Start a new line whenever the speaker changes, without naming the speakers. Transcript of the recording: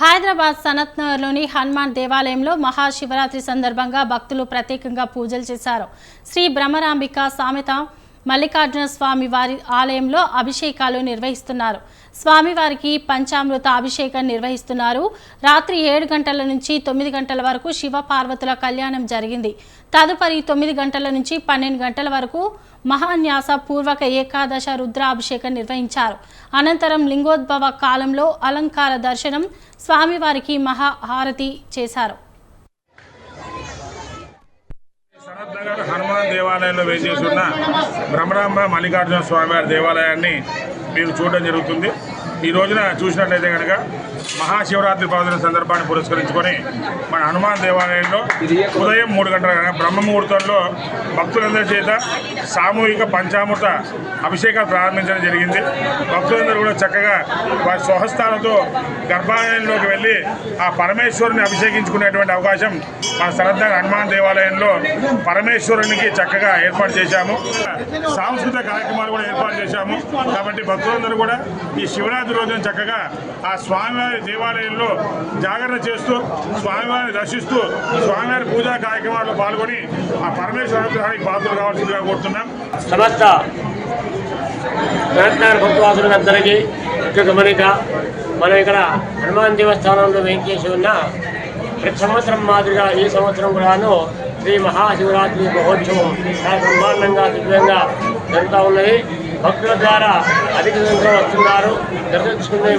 హైదరాబాద్ సనత్ నగర్లోని హనుమాన్ దేవాలయంలో మహాశివరాత్రి సందర్భంగా భక్తులు ప్రత్యేకంగా పూజలు చేశారు. శ్రీ బ్రహ్మరాంబిక సామెత మల్లికార్జున స్వామి వారి ఆలయంలో అభిషేకాలు నిర్వహిస్తున్నారు. స్వామివారికి పంచామృత అభిషేకం నిర్వహిస్తున్నారు. రాత్రి ఏడు గంటల నుంచి తొమ్మిది గంటల వరకు శివ పార్వతుల కళ్యాణం జరిగింది. తదుపరి తొమ్మిది గంటల నుంచి పన్నెండు గంటల వరకు మహాన్యాస పూర్వక ఏకాదశ రుద్రాభిషేకం నిర్వహించారు. అనంతరం లింగోద్భవ కాలంలో అలంకార దర్శనం స్వామివారికి మహాహారతి చేశారు
సనత్ నగర్ ఆలయంలో దేవాలయంలో ఉన్న భ్రమరాంబ మల్లికార్జున స్వామివారి దేవాలయాన్ని మీరు చూడడం జరుగుతుంది. ఈ రోజున చూసినట్లయితే కనుక మహాశివరాత్రి పర్వదిన సందర్భాన్ని పురస్కరించుకొని మన హనుమాన్ దేవాలయంలో ఉదయం మూడు గంటల బ్రహ్మ ముహూర్తంలో భక్తులందరి చేత సామూహిక పంచామృత అభిషేకాలు ప్రారంభించడం జరిగింది. భక్తులందరూ కూడా చక్కగా వారి స్వహస్తాలతో గర్భాలయంలోకి వెళ్ళి ఆ పరమేశ్వరుని అభిషేకించుకునేటువంటి అవకాశం మన సరదా హనుమాన్ దేవాలయంలో పరమేశ్వరునికి చక్కగా ఏర్పాటు చేశాము. సాంస్కృతిక కార్యక్రమాలు కూడా ఏర్పాటు చేశాము. కాబట్టి భక్తులందరూ కూడా ఈ శివరాత్రి రోజున చక్కగా ఆ స్వామివారి దేవాలయంలో జాగరణ చేస్తూ స్వామివారిని దర్శిస్తూ స్వామివారి పూజా కార్యక్రమాల్లో పాల్గొని ఆ పరమేశ్వర అనుగ్రహానికి పాత్రలు కావాల్సిందిగా కోరుతున్నాం.
సమస్త తెలంగాణ భక్తవాసులందరికీ ముఖ్య గమనిక మనం ఇక్కడ హనుమాన్ దేవస్థానంలో వేయించేసి ఉన్న ప్రతి సంవత్సరం మాదిరిగా ఈ సంవత్సరం కూడాను శ్రీ మహాశివరాత్రి మహోత్సవం చాలా బ్రహ్మాండంగా దివ్యంగా జరుగుతూ ఉన్నది. భక్తుల ద్వారా అధిక సంఖ్యలో వస్తున్నారు దర్శించుకునే